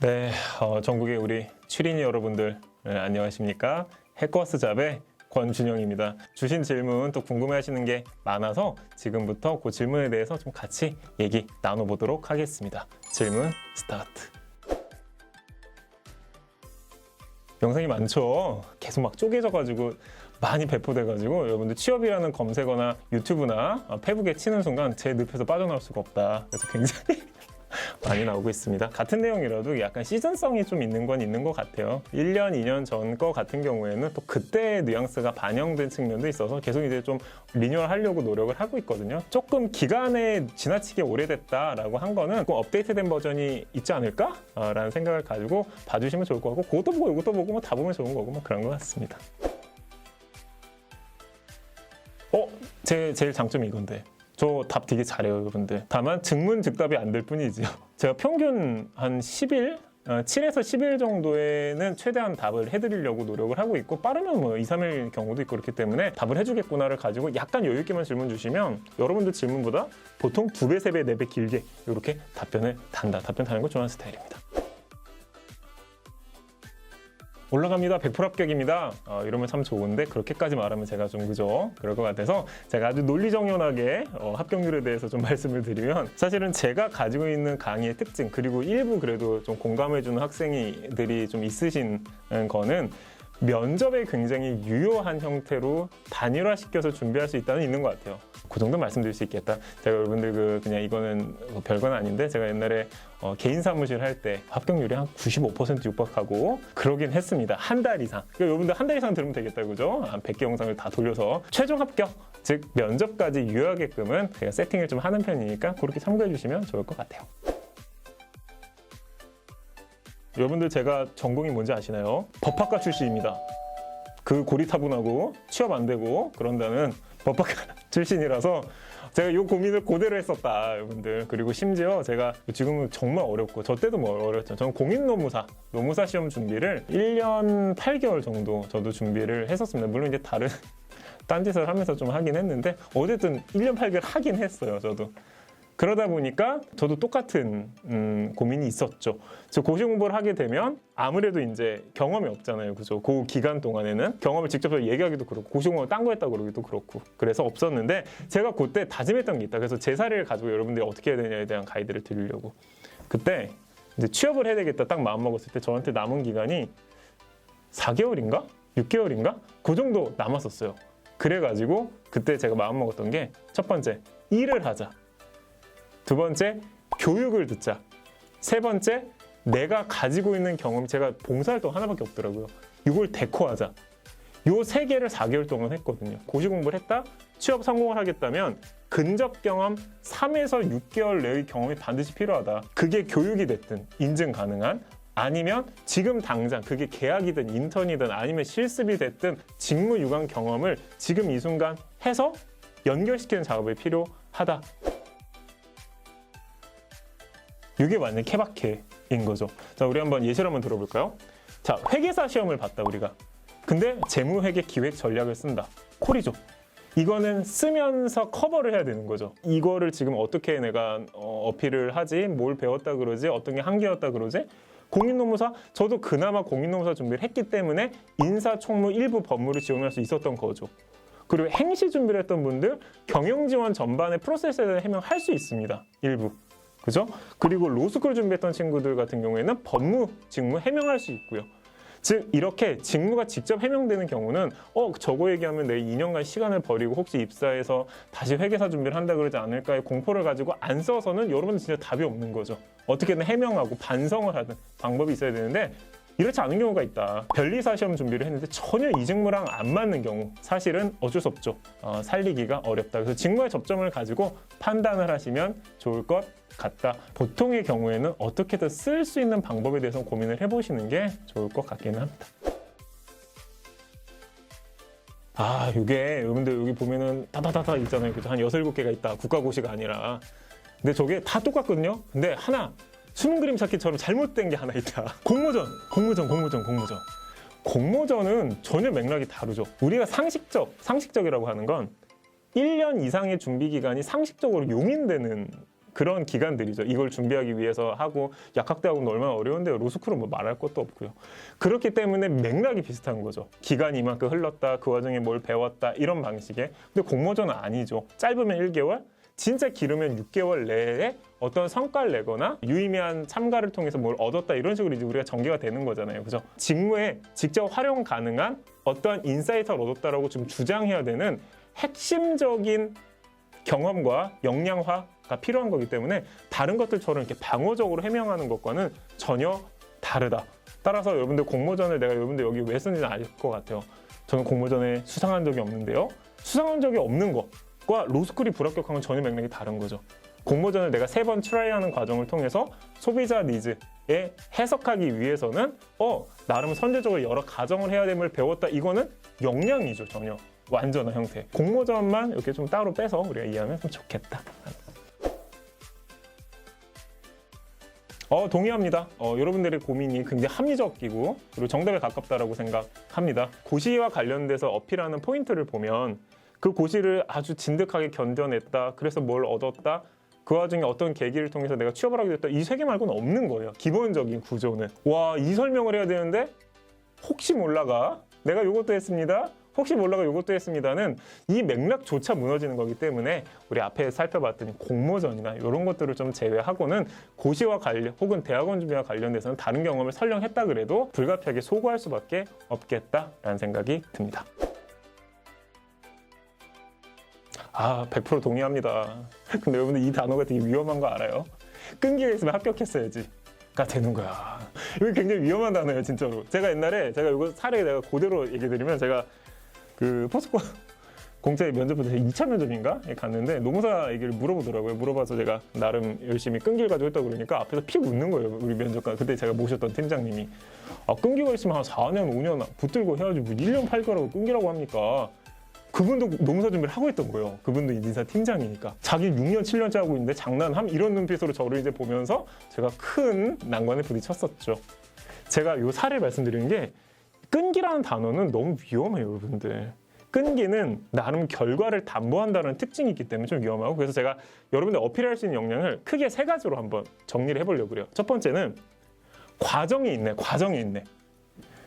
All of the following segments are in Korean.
네, 어, 전국의 우리 추리니 여러분들 네, 안녕하십니까? 해커스 잡의 권준영입니다. 주신 질문 또 궁금해하시는 게 많아서 지금부터 그 질문에 대해서 좀 같이 얘기 나눠보도록 하겠습니다. 질문 스타트. 영상이 많죠. 계속 막 쪼개져가지고 많이 배포돼가지고 여러분들 취업이라는 검색어나 유튜브나 어, 페북에 치는 순간 제 늪에서 빠져나올 수가 없다. 그래서 굉장히 많이 나오고 있습니다. 같은 내용이라도 약간 시즌성이 좀 있는 건 있는 것 같아요. 1년, 2년 전 거 같은 경우에는 또 그때의 뉘앙스가 반영된 측면도 있어서 계속 이제 좀 리뉴얼 하려고 노력을 하고 있거든요. 조금 기간에 지나치게 오래됐다라고 한 거는 그 업데이트된 버전이 있지 않을까? 아, 라는 생각을 가지고 봐주시면 좋을 것 같고 그것도 보고 이것도 보고 뭐 다 보면 좋은 거고 뭐 그런 것 같습니다. 어? 제 제일 장점이 이건데 저 답 되게 잘해요 여러분들 다만 증문즉답이 안 될 뿐이지요 제가 평균 한 10일 7에서 10일 정도에는 최대한 답을 해드리려고 노력을 하고 있고 빠르면 뭐 2, 3일 경우도 있고 그렇기 때문에 답을 해주겠구나를 가지고 약간 여유 있게만 질문 주시면 여러분들 질문보다 보통 두 배, 세 배, 네배 길게 이렇게 답변을 단다. 답변 다는 거 좋아하는 스타일입니다. 올라갑니다. 100% 합격입니다. 어, 이러면 참 좋은데 그렇게까지 말하면 제가 좀 그죠? 그럴 것 같아서 제가 아주 논리정연하게 어, 합격률에 대해서 좀 말씀을 드리면 사실은 제가 가지고 있는 강의의 특징 그리고 일부 그래도 좀 공감해주는 학생들이 좀 있으신 거는 면접에 굉장히 유효한 형태로 단일화시켜서 준비할 수 있다는 있는 것 같아요. 그 정도 말씀드릴 수 있겠다. 제가 여러분들 그 그냥 이거는 뭐 별건 아닌데 제가 옛날에 어, 개인 사무실 할 때 합격률이 한 95% 육박하고 그러긴 했습니다. 한 달 이상. 그러니까 여러분들 한 달 이상 들으면 되겠다, 그죠? 한 100개 영상을 다 돌려서 최종 합격, 즉 면접까지 유효하게끔은 제가 세팅을 좀 하는 편이니까 그렇게 참고해 주시면 좋을 것 같아요. 여러분들 제가 전공이 뭔지 아시나요? 법학과 출신입니다. 그 고리타분하고 취업 안 되고 그런다는 법학과 출신이라서 제가 이 고민을 고대로 했었다 여러분들. 그리고 심지어 제가 지금은 정말 어렵고 저 때도 뭐 어렵죠 저는 공인노무사 노무사 시험 준비를 1년 8개월 정도 저도 준비를 했었습니다. 물론 이제 다른 딴짓을 하면서 좀 하긴 했는데 어쨌든 1년 8개월 하긴 했어요 저도 그러다 보니까 저도 똑같은 음, 고민이 있었죠. 저 고시 공부를 하게 되면 아무래도 이제 경험이 없잖아요. 그죠? 그 기간 동안에는 경험을 직접 얘기하기도 그렇고 고시 공부를 딴 거 했다 그러기도 그렇고 그래서 없었는데 제가 그때 다짐했던 게 있다. 그래서 제 사례를 가지고 여러분들이 어떻게 해야 되냐에 대한 가이드를 드리려고 그때 이제 취업을 해야 되겠다 딱 마음 먹었을 때 저한테 남은 기간이 4개월인가? 6개월인가? 그 정도 남았었어요. 그래가지고 그때 제가 마음 먹었던 게 첫 번째 일을 하자. 두 번째, 교육을 듣자. 세 번째, 내가 가지고 있는 경험이 제가 봉사활동 하나밖에 없더라고요. 이걸 데코하자. 요 세 개를 4개월 동안 했거든요. 고시 공부를 했다? 취업 성공을 하겠다면 근접 경험 3에서 6개월 내의 경험이 반드시 필요하다. 그게 교육이 됐든 인증 가능한 아니면 지금 당장 그게 계약이든 인턴이든 아니면 실습이 됐든 직무 유관 경험을 지금 이 순간 해서 연결시키는 작업이 필요하다. 이게 완전 케바케인 거죠. 자, 우리 한번 예시를 한번 들어볼까요? 자, 회계사 시험을 봤다 우리가. 근데 재무회계 기획 전략을 쓴다. 콜이죠. 이거는 쓰면서 커버를 해야 되는 거죠. 이거를 지금 어떻게 내가 어, 어필을 하지? 뭘 배웠다 그러지? 어떤 게 한계였다 그러지? 공인노무사 저도 그나마 공인노무사 준비를 했기 때문에 인사총무 일부 법무를 지원할 수 있었던 거죠. 그리고 행시 준비를 했던 분들 경영 지원 전반의 프로세스에 대한 해명할 수 있습니다. 일부. 그죠? 그리고 로스쿨 준비했던 친구들 같은 경우에는 법무 직무 해명할 수 있고요. 즉 이렇게 직무가 직접 해명되는 경우는 어 저거 얘기하면 내 2년간 시간을 버리고 혹시 입사해서 다시 회계사 준비를 한다 그러지 않을까의 공포를 가지고 안 써서는 여러분 진짜 답이 없는 거죠. 어떻게든 해명하고 반성을 하는 방법이 있어야 되는데 이렇지 않은 경우가 있다. 변리사 시험 준비를 했는데 전혀 이 직무랑 안 맞는 경우 사실은 어쩔 수 없죠. 어, 살리기가 어렵다. 그래서 직무의 접점을 가지고 판단을 하시면 좋을 것 같다. 보통의 경우에는 어떻게든 쓸 수 있는 방법에 대해서 고민을 해보시는 게 좋을 것 같기는 합니다. 아, 이게 여러분들 여기 보면은 다다다다 있잖아요. 그죠? 한 여섯 일곱 개가 있다. 국가고시가 아니라. 근데 저게 다 똑같거든요. 근데 하나 숨은 그림 찾기처럼 잘못된 게 하나 있다. 공모전, 공모전, 공모전, 공모전. 공모전은 전혀 맥락이 다르죠. 우리가 상식적, 상식적이라고 하는 건 1년 이상의 준비 기간이 상식적으로 용인되는 그런 기간들이죠. 이걸 준비하기 위해서 하고 약학대학은 얼마나 어려운데요. 로스쿨은 뭐 말할 것도 없고요. 그렇기 때문에 맥락이 비슷한 거죠. 기간이 이만큼 흘렀다, 그 와중에 뭘 배웠다 이런 방식의. 근데 공모전은 아니죠. 짧으면 1개월, 진짜 길으면 6개월 내에 어떤 성과를 내거나 유의미한 참가를 통해서 뭘 얻었다 이런 식으로 이제 우리가 전개가 되는 거잖아요. 그죠? 직무에 직접 활용 가능한 어떠한 인사이트를 얻었다라고 좀 주장해야 되는 핵심적인 경험과 역량화가 필요한 거기 때문에 다른 것들처럼 이렇게 방어적으로 해명하는 것과는 전혀 다르다. 따라서 여러분들 공모전을 내가 여러분들 여기 왜 쓰는지는 알 것 같아요. 저는 공모전에 수상한 적이 없는데요. 수상한 적이 없는 것 과 로스쿨이 불합격한 건 전혀 맥락이 다른 거죠. 공모전을 내가 세 번 트라이하는 과정을 통해서 소비자 니즈에 해석하기 위해서는 어 나름 선제적으로 여러 가정을 해야 됨을 배웠다. 이거는 역량이죠 전혀. 완전한 형태. 공모전만 이렇게 좀 따로 빼서 우리가 이해하면 좀 좋겠다. 어 동의합니다. 어, 여러분들의 고민이 굉장히 합리적이고 그리고 정답에 가깝다라고 생각합니다. 고시와 관련돼서 어필하는 포인트를 보면 그 고시를 아주 진득하게 견뎌냈다. 그래서 뭘 얻었다? 그 와중에 어떤 계기를 통해서 내가 취업을 하게 됐다. 이 세 개 말고는 없는 거예요. 기본적인 구조는. 와 이 설명을 해야 되는데 혹시 몰라가? 내가 요것도 했습니다. 혹시 몰라가 요것도 했습니다는 이 맥락조차 무너지는 거기 때문에 우리 앞에 살펴봤던 공모전이나 이런 것들을 좀 제외하고는 고시와 관련 혹은 대학원 준비와 관련돼서는 다른 경험을 설령했다 그래도 불가피하게 소구할 수밖에 없겠다라는 생각이 듭니다. 아, 100% 동의합니다. 근데 여러분들 이 단어가 되게 위험한 거 알아요? 끈기가 있으면 합격했어야지. 가 되는 거야. 이거 굉장히 위험한 단어예요, 진짜로. 제가 옛날에 제가 이거 사례 내가 그대로 얘기 드리면 제가 그 포스코 공채 면접 볼때 2차 면접인가 갔는데 노무사 얘기를 물어보더라고요. 물어봐서 제가 나름 열심히 끈기를 가지고 했다 그러니까 앞에서 픽 웃는 거예요. 우리 면접관 그때 제가 모셨던 팀장님이 아 끈기가 있으면 한 4년 5년 붙들고 해야지 뭐 1년 8개월하고 끈기라고 합니까? 그분도 노무사 준비를 하고 있던 거예요. 그분도 인사 팀장이니까. 자기 6년, 7년째 하고 있는데 장난함? 이런 눈빛으로 저를 이제 보면서 제가 큰 난관에 부딪혔었죠. 제가 요 사례 말씀드리는 게 끈기라는 단어는 너무 위험해요, 여러분들. 끈기는 나름 결과를 담보한다는 특징이 있기 때문에 좀 위험하고 그래서 제가 여러분들 어필할 수 있는 역량을 크게 세 가지로 한번 정리를 해보려고 그래요. 첫 번째는 과정이 있네, 과정이 있네.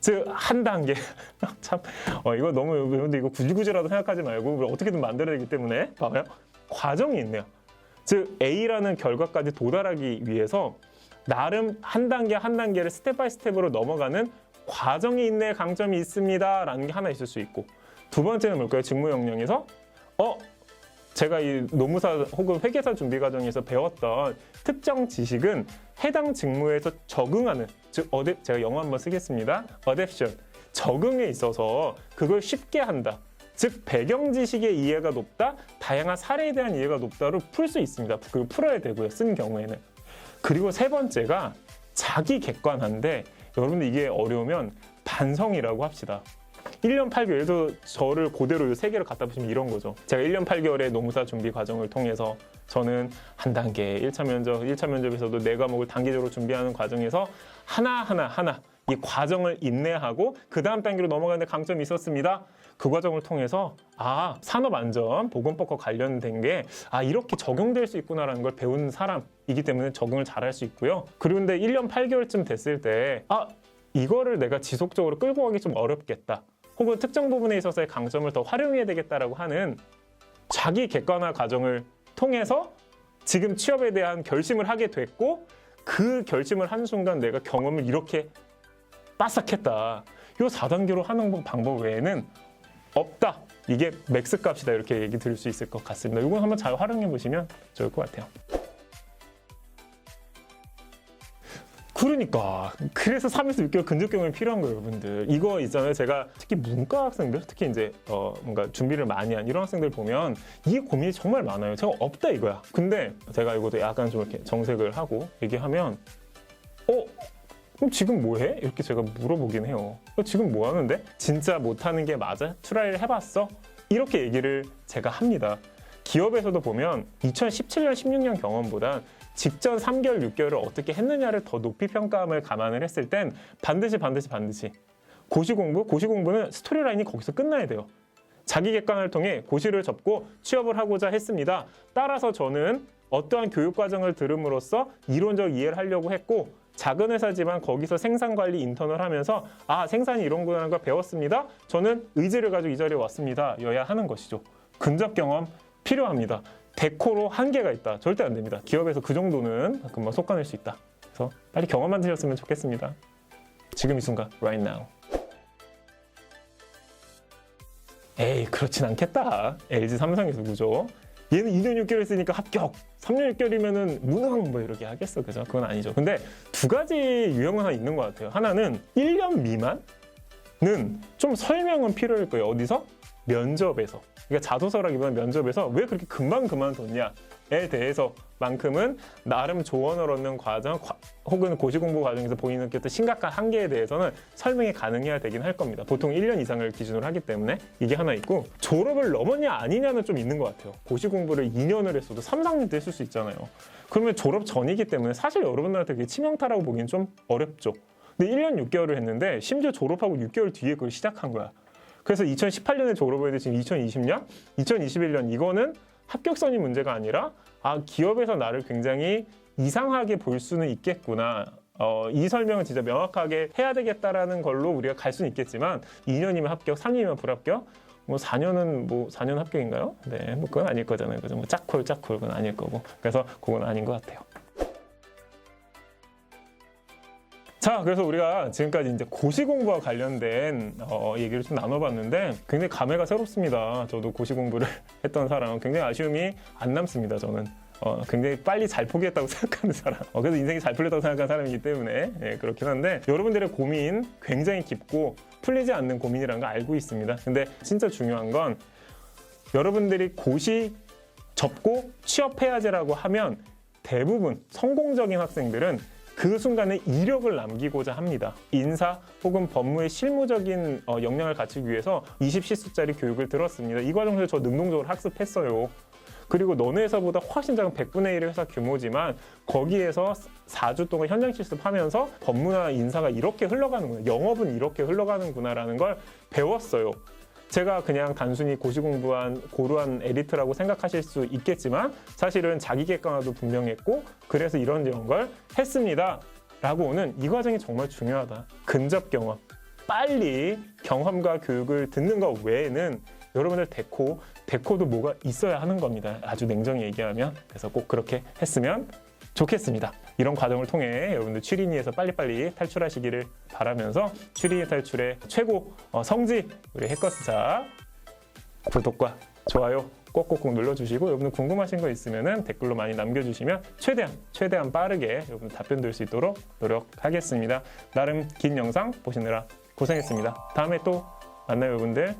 즉 한 단계 참 어, 이거 너무 여러분들 이거 구질구질하다 생각하지 말고 어떻게든 만들어야 되기 때문에 봐봐요. 과정이 있네요. 즉 A라는 결과까지 도달하기 위해서 나름 한 단계 한 단계를 스텝 바이 스텝으로 넘어가는 과정이 있네 강점이 있습니다 라는 게 하나 있을 수 있고. 두 번째는 뭘까요? 직무 역량에서? 어 제가 이 노무사 혹은 회계사 준비 과정에서 배웠던 특정 지식은 해당 직무에서 적응하는 즉 어댑 제가 영어 한번 쓰겠습니다. 어댑션 적응에 있어서 그걸 쉽게 한다. 즉 배경 지식의 이해가 높다, 다양한 사례에 대한 이해가 높다로 풀 수 있습니다. 그 풀어야 되고요. 쓴 경우에는 그리고 세 번째가 자기 객관한데 여러분들 이게 어려우면 반성이라고 합시다. 1년 8개월, 도 저를 그대로 세 개를 갖다 보시면 이런 거죠. 제가 1년 8개월의 노무사 준비 과정을 통해서 저는 한 단계 1차 면접, 1차 면접에서도 네 과목을 단계적으로 준비하는 과정에서 하나하나 하나 이 과정을 인내하고 그 다음 단계로 넘어가는데 강점이 있었습니다. 그 과정을 통해서 아 산업안전 보건법과 관련된 게 아 이렇게 적용될 수 있구나라는 걸 배운 사람이기 때문에 적응을 잘할 수 있고요. 그런데 1년 8개월쯤 됐을 때 아 이거를 내가 지속적으로 끌고 가기 좀 어렵겠다. 혹은 특정 부분에 있어서의 강점을 더 활용해야 되겠다라고 하는 자기 객관화 과정을 통해서 지금 취업에 대한 결심을 하게 됐고 그 결심을 한 순간 내가 경험을 이렇게 빠삭했다. 이 4단계로 하는 방법 외에는 없다. 이게 맥스 값이다. 이렇게 얘기 드릴 수 있을 것 같습니다. 이건 한번 잘 활용해 보시면 좋을 것 같아요. 그러니까 그래서 3에서 6개월 근접 경험이 필요한 거예요, 여러분들. 이거 있잖아요. 제가 특히 문과 학생들, 특히 이제 어 뭔가 준비를 많이 한 이런 학생들 보면 이 고민이 정말 많아요. 제가 없다 이거야. 근데 제가 이것도 약간 좀 이렇게 정색을 하고 얘기하면 어 그럼 지금 뭐 해? 이렇게 제가 물어보긴 해요. 어, 지금 뭐 하는데? 진짜 못하는 게 맞아? 트라이를 해봤어? 이렇게 얘기를 제가 합니다. 기업에서도 보면 2017년, 16년 경험보다 직전 3개월, 6개월을 어떻게 했느냐를 더 높이 평가함을 감안을 했을 땐 반드시 반드시 반드시 고시 공부, 고시 공부는 스토리라인이 거기서 끝나야 돼요. 자기 객관을 통해 고시를 접고 취업을 하고자 했습니다. 따라서 저는 어떠한 교육 과정을 들음으로써 이론적 이해를 하려고 했고 작은 회사지만 거기서 생산 관리 인턴을 하면서 아 생산이 이런 거라는 걸 배웠습니다. 저는 의지를 가지고 이 자리에 왔습니다. 여야 하는 것이죠. 근접 경험 필요합니다. 데코로 한계가 있다. 절대 안 됩니다. 기업에서 그 정도는 금방 속아낼 수 있다. 그래서 빨리 경험 만 드셨으면 좋겠습니다. 지금 이 순간, right now. 에이, 그렇진 않겠다. LG 삼성에서 그죠? 얘는 2년 6개월 했으니까 합격. 3년 6개월이면은 무능 뭐 이렇게 하겠어. 그죠? 그건 아니죠. 근데 두 가지 유형은 하나 있는 것 같아요. 하나는 1년 미만은 좀 설명은 필요할 거예요. 어디서? 면접에서. 그러니까 자소서라기보다는 면접에서 왜 그렇게 금방 그만뒀냐에 대해서만큼은 나름 조언을 얻는 과정 과- 혹은 고시공부 과정에서 보이는 그 어떤 심각한 한계에 대해서는 설명이 가능해야 되긴 할 겁니다. 보통 1년 이상을 기준으로 하기 때문에 이게 하나 있고 졸업을 넘었냐 아니냐는 좀 있는 것 같아요. 고시공부를 2년을 했어도 3, 4년도 했을 수 있잖아요. 그러면 졸업 전이기 때문에 사실 여러분들한테 그게 치명타라고 보기엔 좀 어렵죠. 근데 1년 6개월을 했는데 심지어 졸업하고 6개월 뒤에 그걸 시작한 거야. 그래서 2018년에 졸업을 했는데 지금 2020년, 2021년 이거는 합격선이 문제가 아니라 아 기업에서 나를 굉장히 이상하게 볼 수는 있겠구나. 어, 이 설명을 진짜 명확하게 해야 되겠다라는 걸로 우리가 갈 수는 있겠지만 2년이면 합격, 3년이면 불합격, 뭐 4년은 뭐 4년 합격인가요? 네, 뭐 그건 아닐 거잖아요. 그죠? 뭐 짝콜, 짝콜 그건 아닐 거고. 그래서 그건 아닌 것 같아요. 자, 그래서 우리가 지금까지 이제 고시 공부와 관련된 어, 얘기를 좀 나눠봤는데 굉장히 감회가 새롭습니다. 저도 고시 공부를 했던 사람 굉장히 아쉬움이 안 남습니다. 저는. 어, 굉장히 빨리 잘 포기했다고 생각하는 사람. 어, 그래서 인생이 잘 풀렸다고 생각하는 사람이기 때문에 예, 그렇긴 한데 여러분들의 고민 굉장히 깊고 풀리지 않는 고민이라는 걸 알고 있습니다. 근데 진짜 중요한 건 여러분들이 고시 접고 취업해야지라고 하면 대부분 성공적인 학생들은 그 순간에 이력을 남기고자 합니다. 인사 혹은 법무의 실무적인 어, 역량을 갖추기 위해서 20시수짜리 교육을 들었습니다. 이 과정에서 저 능동적으로 학습했어요. 그리고 너네 회사보다 훨씬 작은 100분의 1의 회사 규모지만 거기에서 4주 동안 현장 실습하면서 법무나 인사가 이렇게 흘러가는구나. 영업은 이렇게 흘러가는구나라는 걸 배웠어요. 제가 그냥 단순히 고시 공부한 고루한 에리트라고 생각하실 수 있겠지만 사실은 자기 객관화도 분명했고 그래서 이런 이런 걸 했습니다. 라고 오는 이 과정이 정말 중요하다. 근접 경험. 빨리 경험과 교육을 듣는 것 외에는 여러분들 데코, 데코도 뭐가 있어야 하는 겁니다. 아주 냉정히 얘기하면. 그래서 꼭 그렇게 했으면 좋겠습니다. 이런 과정을 통해 여러분들 취린이에서 빨리빨리 탈출하시기를 바라면서 취린이 탈출의 최고 어, 성지 우리 해커스자 구독과 좋아요 꼭꼭꼭 눌러주시고 여러분들 궁금하신 거 있으면 댓글로 많이 남겨주시면 최대한 최대한 빠르게 여러분 답변 드릴 수 있도록 노력하겠습니다. 나름 긴 영상 보시느라 고생했습니다. 다음에 또 만나요 여러분들.